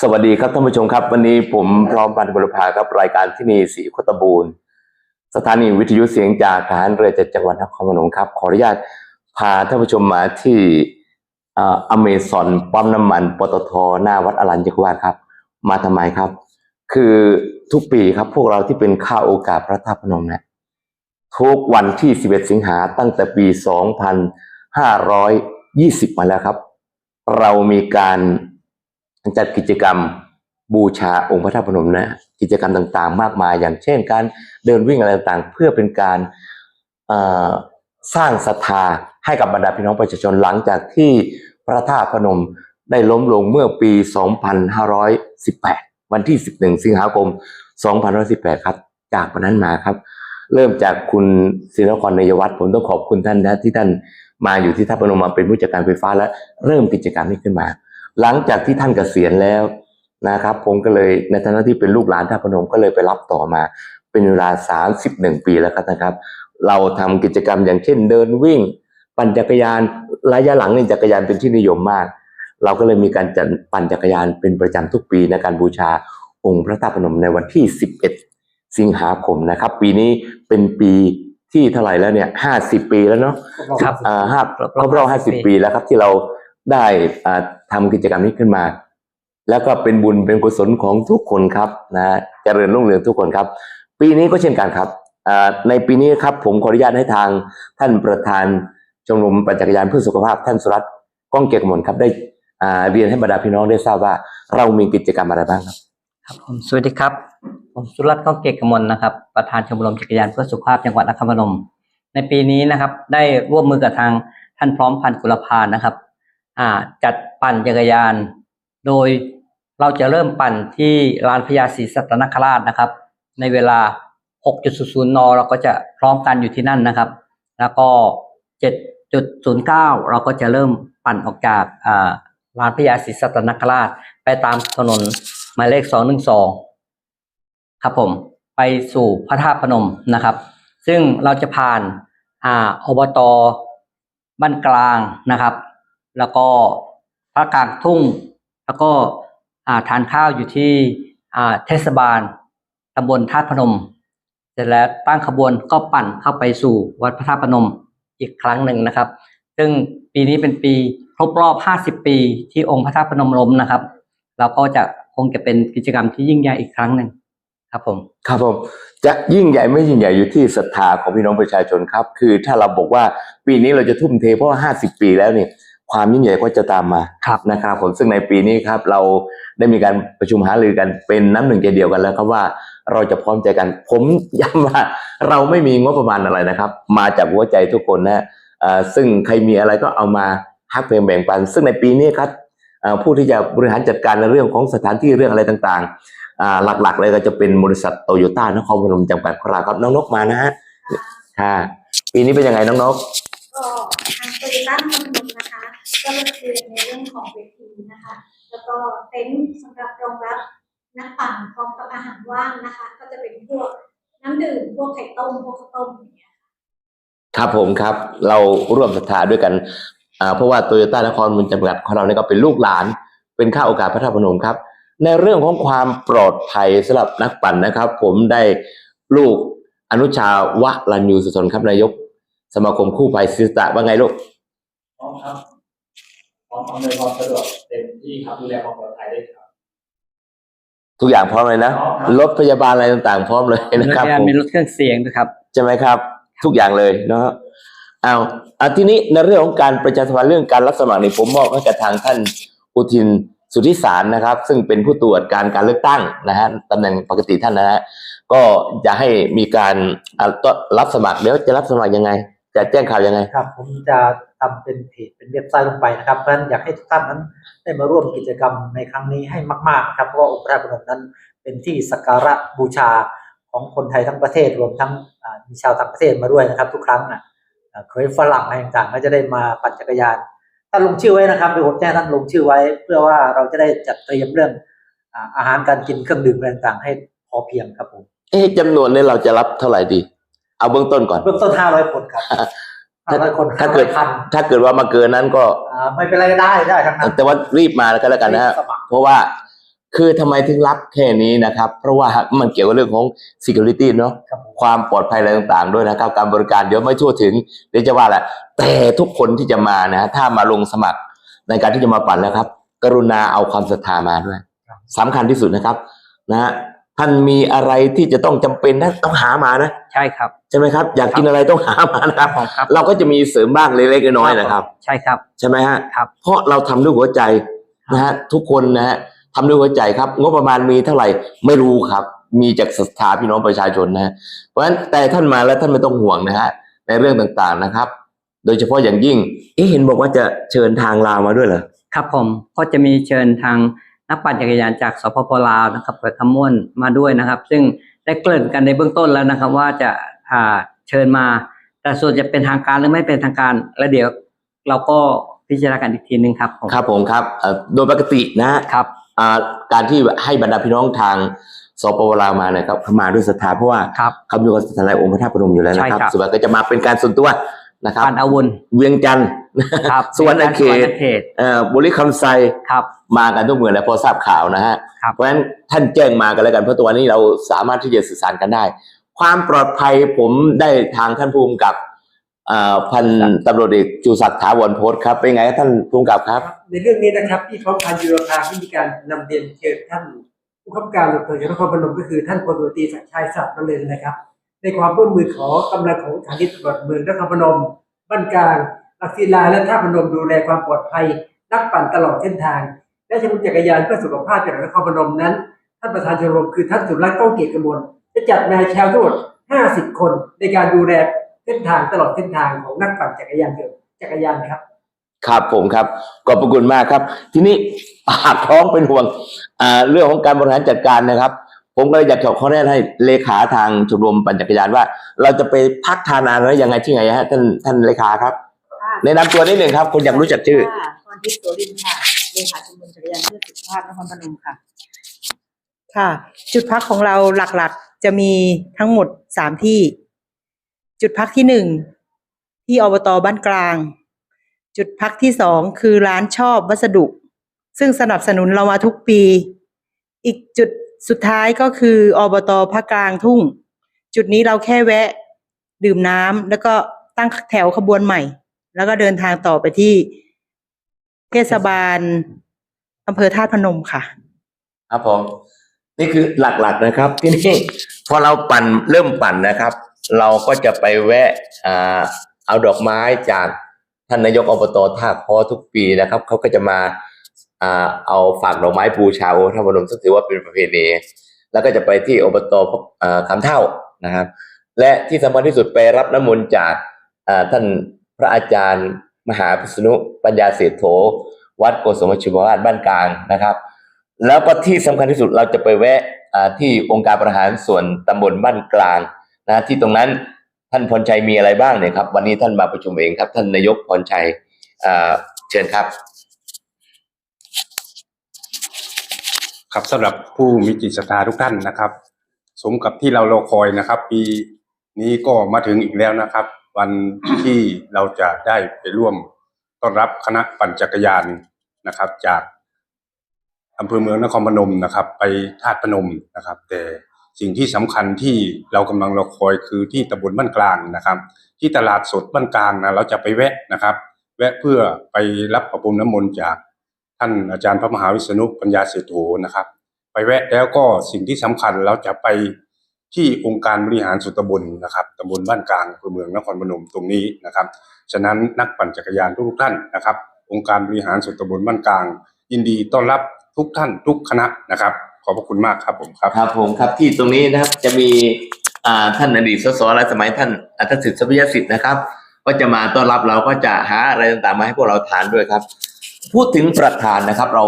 สวัสดีครับท่านผู้ชมครับ วันนี้ผมพร้อมพันธ์บุรพาครับรายการที่นี่สีโคตบูรณ์สถานีวิทยุเสียงจากทหารเรือจากจังหวัดนครพนมครับขออนุญาตพาท่านผู้ชมมาที่อเมซอนปั๊มน้ำมันปตทหน้าวัดอรัญญกุวาครับ มาทำไมครับ คือทุกปีครับพวกเราที่เป็นข้าโอกาสพระธาตุพนมเนี่ยทุกวันที่ 11 สิงหาตั้งแต่ปี 2520 มาแล้วครับ เรามีการ จัดกิจกรรมบูชาองค์พระธาตุพนมนะกิจกรรมต่างๆ มากมาย อย่างเช่น การเดินวิ่งอะไรต่างๆ เพื่อเป็นการสร้างศรัทธาให้กับบรรดาพี่น้องประชาชนหลังจากที่พระธาตุพนมได้ล้มลงเมื่อปี 2518 วันที่ 11 สิงหาคม 2518 ครับ จากวันนั้นมาครับ เริ่มจากคุณศิลปกรนายวัฒน์ผมต้องขอบคุณท่านนะที่ท่านมาอยู่ที่ท่าพนมมาเป็นผู้จัดการไฟฟ้าและเริ่มกิจกรรมนี้ขึ้นมา หลังจากที่ท่านเกษียณแล้วนะครับ ผมก็เลยในฐานะที่เป็นลูกหลานท่าพนมก็เลยไปรับต่อมา เป็นเวลา 31 ปีแล้วครับนะครับ เราทำกิจกรรมอย่างเช่น เดินวิ่ง ปั่นจักรยานระยะหลังนี่จักรยานเป็นที่นิยมมาก เราก็เลยมีการจัดปั่นจักรยานเป็นประจำทุกปีในการบูชาองค์พระธาตุพนมในวันที่ 11 สิงหาคมนะครับ ปีนี้เป็นปีที่เท่าไหร่แล้วเนี่ย50ปีแล้วเนาะครับอ่าห้าครบครบรอบห้าสิบ50ปีแล้วครับที่เรา ได้อ่าทำกิจกรรมนี้ขึ้นมา แล้วก็เป็นบุญเป็นกุศลของทุกคนครับนะเจริญรุ่งเรืองทุกคนครับ ปีนี้ก็เช่นกันครับในปีนี้ครับผมขออนุญาตให้ทางท่านประธานชมรมปั่นจักรยานเพื่อสุขภาพท่านสุรัตน์ก้องเกียรติกมลครับได้เรียนให้บรรดาพี่น้องได้ทราบว่า เรามีกิจกรรมอะไรบ้างครับครับผมสวัสดีครับ ผมสุรัตน์ก้องเกยรตกมลนะครับ ประธานชมรมจักรยานเพื่อสุขภาพจังหวัดนครพนมในปีนี้นะครับได้ร่วมมือกับทางท่านพร้อมพันธ์กุลพานนะครับ จัดปั่นจักรยาน โดยเราจะเริ่มปั่นที่ลานพญาศรีสัตนคราชนะครับ ในเวลา 6.00นเราก็จะพร้อมกันอยู่ที่นั่นนะครับ แล้วก็ 7.09 เราก็จะเริ่มปั่นออกจากอ่าลานพญาศรีสัตนคราช ไปตามถนนหมายเลข 212 ครับผมไปสู่พระธาตุพนมนะครับ ซึ่งเราจะผ่านอ่าอบตบ้านกลางนะครับ แล้วก็พระกลางทุ่ง แล้วก็ทานข้าวอยู่ที่เทศบาลตำบลธาพนม เสร็จแล้วตั้งขบวนก็ปั่นเข้าไปสู่วัดพระธาตุพนมอีกครั้งหนึ่งนะครับ ซึ่งปีนี้เป็นปีครบรอบ 50 ปีที่องค์พระธาตุพนมล้มนะครับ เราก็จะคงจะเป็นกิจกรรมที่ยิ่งใหญ่อีกครั้งหนึ่งครับผม ครับผม จะยิ่งใหญ่ไม่ยิ่งใหญ่อยู่ที่ศรัทธาของพี่น้องประชาชนครับ คือถ้าเราบอกว่าปีนี้เราจะทุ่มเทเพราะว่า50 ปีแล้วเนี่ย ความยิ่งใหญ่ก็จะตามมาครับนะครับผมซึ่งในปีนี้ครับเราได้มีการประชุมหารือกันเป็นน้ำหนึ่งใจเดียวกันแล้วครับว่าเราจะพร้อมใจกัน ผมย้ำว่าเราไม่มีงบประมาณอะไรนะครับ มาจากหัวใจทุกคนนะเอ่อซึ่งใครมีอะไรก็เอามาฮักเพลงแบ่งปัน ซึ่งในปีนี้ครับเอ่อผู้ที่จะบริหารจัดการในเรื่องของสถานที่เรื่องอะไรต่างๆอ่าหลักๆเลยก็จะเป็นบริษัทโตโยต้านครพนมจำกัดของเราครับน้องนกมานะฮะค่ะปีนี้เป็นยังไงน้องนกก็ทางโตโยต้าคอนโดนะคะ ก็จะคือในเรื่องของเวทีนะคะ แล้วก็เต็นท์สำหรับรองรับนักปั่นพร้อมกับอาหารว่างนะคะ ก็จะเป็นพวกน้ำดื่มพวกไข่ต้มพวกข้าวต้มอย่างเงี้ยครับผมครับ เราร่วมศรัทธาด้วยกันอ่าเพราะว่าโตโยต้านครมันจำกัดของเราเนี่ยก็เป็นลูกหลาน เป็นข้าโอกาสพระธาตุพนมครับ ในเรื่องของความปลอดภัยสำหรับนักปั่นนะครับ ผมได้ลูกอนุชาวะรันยูสุทนครับนายก สมาคมคู่ภัยศิสตะว่าไงลูกพร้อมครับพ ร้อมอำนวยความสะดวกเต็มที่ครับดูแลความปลอดภัยได้ครับ ทุกอย่างพร้อมเลยนะพร้อมครับ รถพยาบาลอะไรต่างๆ พร้อมเลยนะครับแล้วผก็มมีรถเครื่องเสียงด้วยครับ ใช่ไหมครับ ทุกอย่างเลยเนาะเอาเอาทีนี้ในเรื่องของการประชาสัมพันธ์เรื่องการรับสมัครนี่ผมมอบให้กับทางท่านอุทินสุทธิสารนะครับ ซึ่งเป็นผู้ตรวจการการเลือกตั้งนะฮะตำแหน่งปกติท่านนะฮะก็จะให้มีการอ่าต้อนรับสมัครเดี๋ยวจะรับสมัครยังไง จะแจ้งข่าวยังไง ครับผมจะ ทำเป็นเพจเป็นเว็บไซต์ลงไปนะครับเพราะฉะนั้นอยากให้ทุกท่านนั้นได้มาร่วมกิจกรรมในครั้งนี้ให้มากๆนะครับเพราะว่าองค์พระธาตุพนมนั้นเป็นที่สักการะบูชาของคนไทยทั้งประเทศรวมทั้งอ่ามีชาวต่างประเทศมาด้วยนะครับ ทุกครั้งอะอ่าเคยฝรั่งอะไรต่างๆก็จะได้มาปั่นจักรยานท่านลงชื่อไว้นะครับเดี๋ยวผมแจ้งท่านลงชื่อไว้ เพื่อว่าเราจะได้จัดเตรียมเรื่องอ่าอาหารการกินเครื่องดื่มอะไรต่างๆ ให้พอเพียงครับผมเอ๊ะจำนวนนี้เราจะรับเท่าไหร่ดี เอาเบื้องต้นก่อน เบื้องต้น500คนครับ ถ้า500คนถ้าเกิดพันถ้าเกิดว่ามาเกินนั้นก็อ่าไม่เป็นไรได้ได้ทั้งนั้นแต่ว่ารีบมาแล้วก็แล้วกันนะฮะสมัครเพราะว่าคือทำไมถึงรับแค่นี้นะครับ เพราะว่ามันเกี่ยวกับเรื่องของ security เนาะครับผมความปลอดภัยอะไรต่างๆ ด้วยนะครับ การบริการเดี๋ยวไม่ทั่วถึงเดี๋ยวจะว่าแหละแต่ทุกคนที่จะมานะถ้ามาลงสมัครในการที่จะมาปั่นนะครับ กรุณาเอาความศรัทธามาด้วยสำคัญที่สุดนะครับ นะฮะ ท่านมีอะไรที่จะต้องจำเป็นนะต้องหามานะใช่ครับใช่ไหมครับ อยากกินอะไรต้องหามานะครับผมครับเราก็จะมีเสริมบ้างเล็กๆน้อยๆนะครับ ใช่ครับ ใช่ไหมฮะครับเพราะเราทำด้วยหัวใจนะฮะทุกคนนะฮะทำด้วยหัวใจครับ งบประมาณมีเท่าไหร่ไม่รู้ครับ มีจากศรัทธาพี่น้องประชาชนนะฮะเพราะฉะนั้นแต่ท่านมาแล้วท่านไม่ต้องห่วงนะฮะในเรื่องต่างๆนะครับ โดยเฉพาะอย่างยิ่งเอ๊ะเห็นบอกว่าจะเชิญทางลาวมาด้วยเหรอครับผมก็จะมีเชิญทาง นักปั่นจักรยานจากสปปลาวนะครับเปิดคำม่วนมาด้วยนะครับ ซึ่งได้เกริ่นกันในเบื้องต้นแล้วนะครับ ว่าจะอ่าเชิญมา แต่ส่วนจะเป็นทางการหรือไม่เป็นทางการ แล้วเดี๋ยวเราก็พิจารณากันอีกทีหนึ่งครับผมครับผมครับเอ่อโดยปกตินะฮะครับอ่าการที่ให้บรรดาพี่น้องทางสปปลาวมาเนี่ยครับเขามาด้วยศรัทธาเพราะว่าครับเขามีความศรัทธาในองค์พระธาตุพนมอยู่แล้วนะครับใช่ครับส่วนใหญ่ก็จะมาเป็นการส่วนตัว นะครับปั่นอาวุธเวียงจันทร์ครับสวรรณเขสวรตรณเขตเอ่อบุรีคำไซครับมากันทุกเมืองแล้วพอทราบข่าวนะฮะครับเพราะฉะนั้นท่านแจ้งมากันแล้วกันเพราะตัวนี้เราสามารถที่จะสื่อสารกันได้ ความปลอดภัยผมได้ทางท่านภูมิกับอ่าพันตำรวจเอกจูศักดิ์ถาวรโพสต์ครับเป็นไงครับท่านภูมิกับครับ ในเรื่องนี้นะครับที่พร้อมพันยูโรคาที่มีการนำเรียนเชิญท่านผู้ขับการตำรวจจังหวัดนครพนมก็คือท่านพลตำรวจตรีศักดิ์ชัยสัตว์นเรนนะครับ ในความร่วมมือของกำลังของสถานีตำรวจเมืองนครพนม บ้านกลางหลักศิลาและท่าพนมดูแลความปลอดภัย นักปั่นตลอดเส้นทาง และชมรมจักรยานเพื่อสุขภาพจังหวัดนครพนมนั้น ท่านประธานชมรมคือท่านสุรักษ์ก้องเกียรติกมลจะจัดนายแชร์ทั้งหมด50 คนในการดูแลเส้นทางตลอดเส้นทางของนักปั่นจักรยานยนต์จักรยานครับ ครับผมครับขอบพระคุณมากครับ ทีนี้ปากท้องเป็นห่วงเรื่องของการบริหารจัดการนะครับ ผมก็เลยอยากขอข้อแนะนำให้เลขาทางชมรมปั่นจักรยานว่า เราจะไปพักทานอาหารอะไรยังไงที่ไหนฮะท่านท่านเลขาครับแนะนำตัวนิดหนึ่งครับ คนอยากรู้จักชื่อ ค่ะพรทิพย์โสรินทร์ค่ะเลขาชมรมจักรยานเพื่อสุขภาพนครพนมค่ะ ค่ะ จุดพักของเราหลักๆ จะมีทั้งหมดสามที่ จุดพักที่หนึ่งที่อบตบ้านกลาง จุดพักที่สองคือร้านชอบวัสดุ ซึ่งสนับสนุนเรามาทุกปี อีกจุด สุดท้ายก็คืออบตภาคกลางทุ่ง จุดนี้เราแค่แวะดื่มน้ำแล้วก็ตั้งแถวขบวนใหม่ แล้วก็เดินทางต่อไปที่เทศบาลอำเภอธาตุพนมค่ะ ครับผมนี่คือหลักๆนะครับที่นี่พอเราปั่นเริ่มปั่นนะครับ เราก็จะไปแวะเอาดอกไม้จากท่านนายกอบตท่าคอทุกปีนะครับเขาก็จะมา เอาฝากดอกไม้บูชาองค์พระพนมซึ่งถือว่าเป็นประเพณีแล้วก็จะไปที่อบตคำเท่านะครับ และที่สำคัญที่สุดไปรับน้ำมนต์จากท่านพระอาจารย์มหาพิษณุปัญญาเศรษโธวัดโกศลชิมวาสบ้านกลางนะครับ แล้วก็ที่สำคัญที่สุดเราจะไปแวะที่องค์การบริหารส่วนตำบลบ้านกลางนะที่ตรงนั้นท่านพรชัยมีอะไรบ้างเนี่ยครับ วันนี้ท่านมาประชุมเองครับ ท่านนายกพรชัยเชิญครับ ครับสำหรับผู้มีจิตศรัทธาทุกท่านนะครับ สมกับที่เรารอคอยนะครับ ปีนี้ก็มาถึงอีกแล้วนะครับ วันที่เราจะได้ไปร่วมต้อนรับคณะปั่นจักรยานนะครับ จากอำเภอเมืองนครพนมนะครับ ไปธาตุพนมนะครับ แต่สิ่งที่สำคัญที่เรากำลังรอคอยคือที่ตำบลบ้านกลางนะครับ ที่ตลาดสดบ้านกลางนะเราจะไปแวะนะครับ แวะเพื่อไปรับประพรมน้ำมนต์จาก ท่านอาจารย์พระมหาวิษณุปัญญาเศรษฐโนะครับ ไปแวะแล้วก็สิ่งที่สำคัญเราจะไปที่องค์การบริหารส่วนตำบลนะครับตำบลบ้านกลางอำเภอเมืองนครพนมตรงนี้นะครับ ฉะนั้นนักปั่นจักรยานทุกท่านนะครับ องค์การบริหารส่วนตำบลบ้านกลาง ยินดีต้อนรับทุกท่านทุกคณะนะครับ ขอบพระคุณมากครับผมครับครับผมครับที่ตรงนี้นะครับจะมีท่านอดีตสสหลายสมัยท่านอัตสิทธิ์ทรัพยสิทธิ์นะครับ ก็จะมาต้อนรับเราก็จะหาอะไรต่างๆมาให้พวกเราทานด้วยครับ พูดถึงประธานนะครับ เรา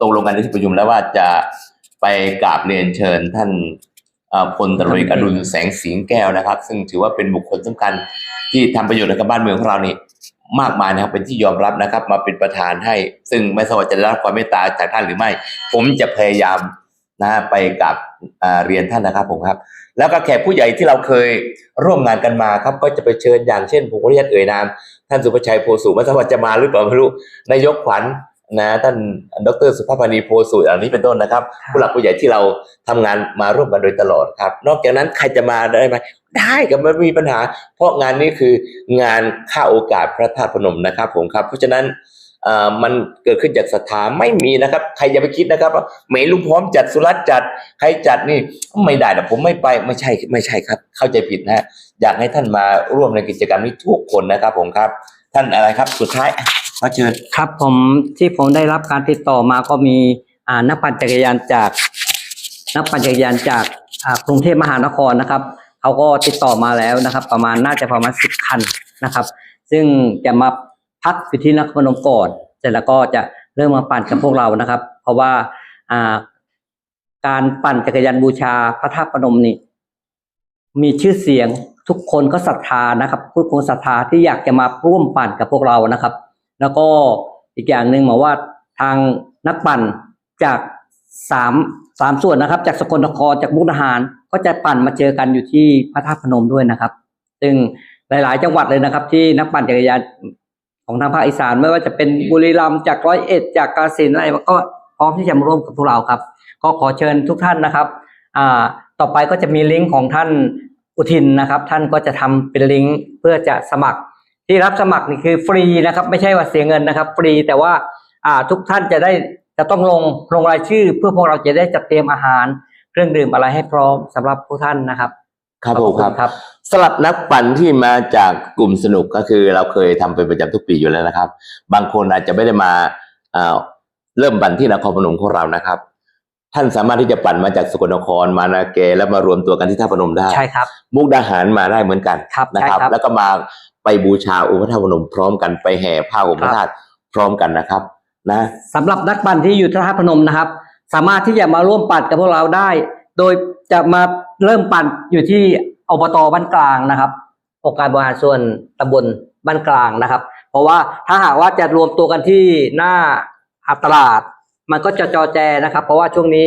ตกลงกันในที่ประชุมแล้วว่าจะไปกราบเรียนเชิญท่านพลตรวจเอดุลแสงสิงแก้วนะครับ ซึ่งถือว่าเป็นบุคคลสำคัญที่ทำประโยชน์ให้กับบ้านเมืองของเรานี่มากมายนะครับเป็นที่ยอมรับนะครับ มาเป็นประธานให้ ซึ่งไม่ทราบว่าจะได้รับความเมตตาจากท่านหรือไม่ ผมจะพยายามนะไปกับ เรียนท่านนะครับผมครับ แล้วก็แขกผู้ใหญ่ที่เราเคยร่วมงานกันมาครับ ก็จะไปเชิญอย่างเช่นผมขออนุญาตเอ่ยนามท่านสุภชัยโพสุไม่ทราบว่าจะมาหรือเปล่าไม่รู้นายกขวัญนะท่านดรสุภาพนีโพสุอันนี้เป็นต้นนะครับ ผู้หลักผู้ใหญ่ที่เราทำงานมาร่วมกันโดยตลอดครับ นอกจากนั้นใครจะมาได้ไหมได้ก็ไม่มีปัญหา เพราะงานนี้คืองานค่าโอกาสพระธาตุพนมนะครับผมครับ เพราะฉะนั้นเอ่อ มันเกิดขึ้นจากศรัทธาไม่มีนะครับ ใครอย่าไปคิดนะครับว่าเหมลุงพร้อมจัดสุรัตจัดใครจัดนี่ไม่ได้นะผมไม่ไปไม่ใช่ไม่ใช่ครับ เข้าใจผิดนะอยากให้ท่านมาร่วมในกิจกรรมนี้ทุกคนนะครับ ผมครับ ท่านอะไรครับ สุดท้ายขอเชิญครับผมที่ผมได้รับการติดต่อมาก็มีอ่านักปั่นจักรยานจากนักปั่นจักรยานจากอ่ากรุงเทพมหานครนะครับเขาก็ติดต่อมาแล้วนะครับ ประมาณน่าจะประมาณสิบคันนะครับ ซึ่งจะมา พักอยู่ที่นครพนมก่อนเสร็จแล้วก็จะเริ่มมาปั่นกับพวกเรานะครับ เพราะว่าการปั่นจักรยานบูชาพระธาตุพนมนี่มีชื่อเสียงทุกคนก็ศรัทธานะครับทุกคนศรัทธาที่อยากจะมาร่วมปั่นกับพวกเรานะครับ แล้วก็อีกอย่างหนึ่งหมายว่าทางนักปั่นจากสามสามส่วนนะครับ จากสกลนครจากมุกดาหาร ก็จะปั่นมาเจอกันอยู่ที่พระธาตุพนมด้วยนะครับ ซึ่งหลาย ๆ จังหวัดเลยนะครับ ที่นักปั่นจักรยาน ของทางภาคอีสานไม่ว่าจะเป็นบุรีรัมย์จากร้อยเอ็ดจากกาฬสินอะไรก็พร้อมที่จะมาร่วมกับพวกเราครับ ก็ขอเชิญทุกท่านนะครับอ่าต่อไปก็จะมีลิงก์ของท่านอุทินนะครับ ท่านก็จะทำเป็นลิงก์เพื่อจะสมัครที่รับสมัครนี่คือฟรีนะครับ ไม่ใช่ว่าเสียเงินนะครับ ฟรีแต่ว่าอ่าทุกท่านจะได้จะต้องลงลงรายชื่อ เพื่อพวกเราจะได้จัดเตรียมอาหาร เครื่องดื่มอะไรให้พร้อมสำหรับผู้ท่านนะครับ ครับขผอมณครับครับสำหรับนักปั่นที่มาจากกลุ่มสนุกก็คือ เราเคยทำเป็นประจำทุกปีอยู่แล้วนะครับ บางคนอาจจะไม่ได้มาเอ่อเริ่มปั่นที่นครพนมของเรานะครับ ท่านสามารถที่จะปั่นมาจากสกลนครมานาเกแล้วมารวมตัวกันที่ท่าพนมได้ใช่ครับ มุกดาหารมาได้เหมือนกันครับนะครับใช่ครับ แล้วก็มาไปบูชาองค์พระธาตุพนมพร้อมกันไปแห่ผ้าองค์พระธาตุพร้อมกันนะครับ นะสำหรับนักปั่นที่อยู่ที่ท่าตุพนมนะครับ สามารถที่จะมาร่วมปั่นกับพวกเราได้ โดย จะมาเริ่มปั่นอยู่ที่อบตบ้านกลางนะครับองค์การบริหารส่วนตำบลบ้านกลางนะครับ เพราะว่าถ้าหากว่าจะรวมตัวกันที่หน้าตลาด มันก็จะจอแจนะครับ เพราะว่าช่วงนี้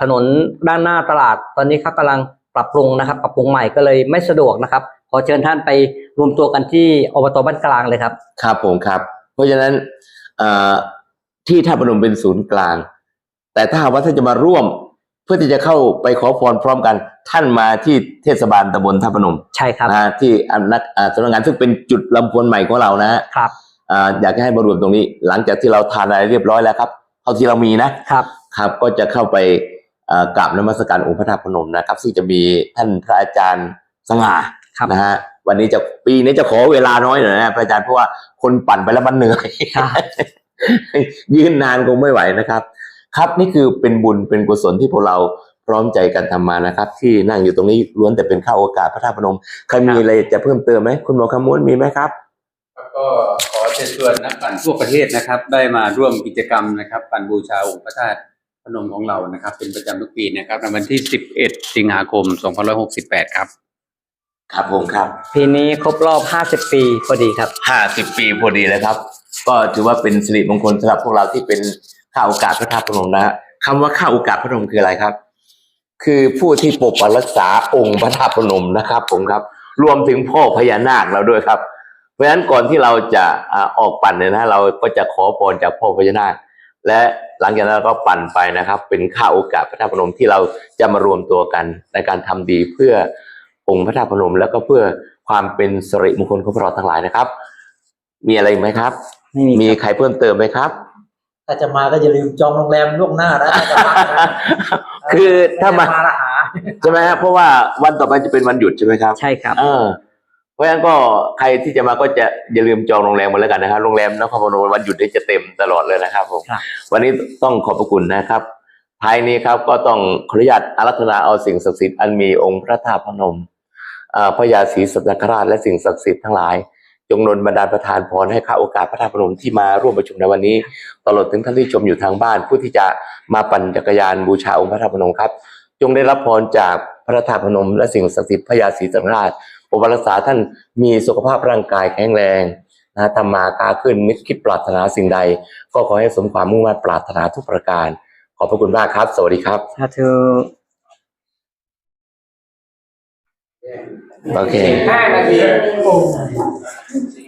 ถนนด้านหน้าตลาด ตอนนี้เขากำลังปรับปรุงนะครับ ปรับปรุงใหม่ก็เลยไม่สะดวกนะครับ ขอเชิญท่านไปรวมตัวกันที่อบตบ้านกลางเลยครับ ครับผมครับ เพราะฉะนั้นที่ท่าพนมเป็นศูนย์กลาง แต่ถ้าหากว่าท่านจะมาร่วม เพื่อที่จะเข้าไปขอพรพร้อมกันท่านมาที่เทศบาลตำบลท่าพนมใช่ครับนะฮะที่อันนักอ่าสำนักงานซึ่งเป็นจุดลำพวนใหม่ของเรานะฮะครับอ่าอยากให้มารวมตรงนี้ หลังจากที่เราทานอะไรเรียบร้อยแล้วครับเท่าที่เรามีนะครับ ครับก็จะเข้าไปอ่ากราบนมัสการองค์พระธาตุพนมนะครับ ซึ่งจะมีท่านพระอาจารย์สง่าครับ นะฮะวันนี้จะปีนี้จะขอเวลาน้อยหน่อยนะพระอาจารย์เพราะว่าคนปั่นไปแล้วมันเหนื่อยครับยืนนานคงไม่ไหวนะครับ ครับนี่คือเป็นบุญเป็นกุศลที่พวกเราพร้อมใจกันทำมานะครับ ที่นั่งอยู่ตรงนี้ล้วนแต่เป็นข้าโอกาสพระธาตุพนมใครมีอะไรจะเพิ่มเติมไหมคุณหมอคำม้วนมีไหมครับครับก็ขอเชิญชวนนักปั่นทั่วประเทศนะครับ ได้มาร่วมกิจกรรมนะครับ ปั่นบูชาองค์พระธาตุพนมของเรานะครับ เป็นประจำทุกปีนะครับในวันที่ 11 สิงหาคม 2568 ครับครับผมครับปีนี้ครบรอบ 50 ปีพอดีครับห้าสิบปีพอดีเลยครับ ก็ถือว่าเป็นสิริมงคลสำหรับพวกเราที่เป็น ข้าโอกาสพระธาตุพนมนะฮะคำว่าข้าโอกาสพระพนมคืออะไรครับ คือผู้ที่ปกปักรักษาองค์พระธาตุพนมนะครับ ผมครับ รวมถึงพ่อพญานาคเราด้วยครับ เพราะฉะนั้นก่อนที่เราจะอ่าออกปั่นเนี่ยนะเราก็จะขอพรจากพ่อพญานาค และหลังจากนั้นเราก็ปั่นไปนะครับ เป็นข้าโอกาสพระธาตุพนมที่เราจะมารวมตัวกันในการทำดีเพื่อองค์พระธาตุพนม แล้วก็เพื่อความเป็นสิริมงคลของพวกเราทั้งหลายนะครับ มีอะไรอีกไหมครับไม่มีมีครับใครเพิ่มเติมไหมครับ ถ้าจะมาก็อย่าลืมจองโรงแรมล่วงหน้านะถ้าจะมานะคือถ้ามามาละหา ใช่ไหมครับเพราะว่าวันต่อไปจะเป็นวันหยุดใช่ไหมครับใช่ครับ เออเพราะฉะนั้นก็ใครที่จะมาก็จะอย่าลืมจองโรงแรมมาแล้วกันนะครับโรงแรมนครพนมวันหยุดนี้จะเต็มตลอดเลยนะครับผมครับ วันนี้ต้องขอบพระคุณนะครับท้ายนี้ครับก็ต้องขออนุญาตอารัธนาเอาสิ่งศักดิ์สิทธิ์อันมีองค์พระธาตุพนมอ่าพระยาศรีสัตนคราชและสิ่งศักดิ์สิทธิ์ทั้งหลาย จงนนบันดาลประทานพรให้ข้าโอกาสพระธาตุพนมที่มาร่วมประชุมในวันนี้ ตลอดถึงท่านที่ชมอยู่ทางบ้าน ผู้ที่จะมาปั่นจักรยานบูชาองค์พระธาตุพนมครับ จงได้รับพรจากพระธาตุพนม และสิ่งศักดิ์สิทธิ์พระยาศรีสังราชปกปักรักษาท่านมีสุขภาพร่างกายแข็งแรงนะทำมาค้าขึ้นนึกคิดปรารถนาสิ่งใด ก็ขอให้สมความมุ่งมั่นปรารถนาทุกประการ ขอบพระคุณมากครับ สวัสดีครับสาธุ โอเคห้านาที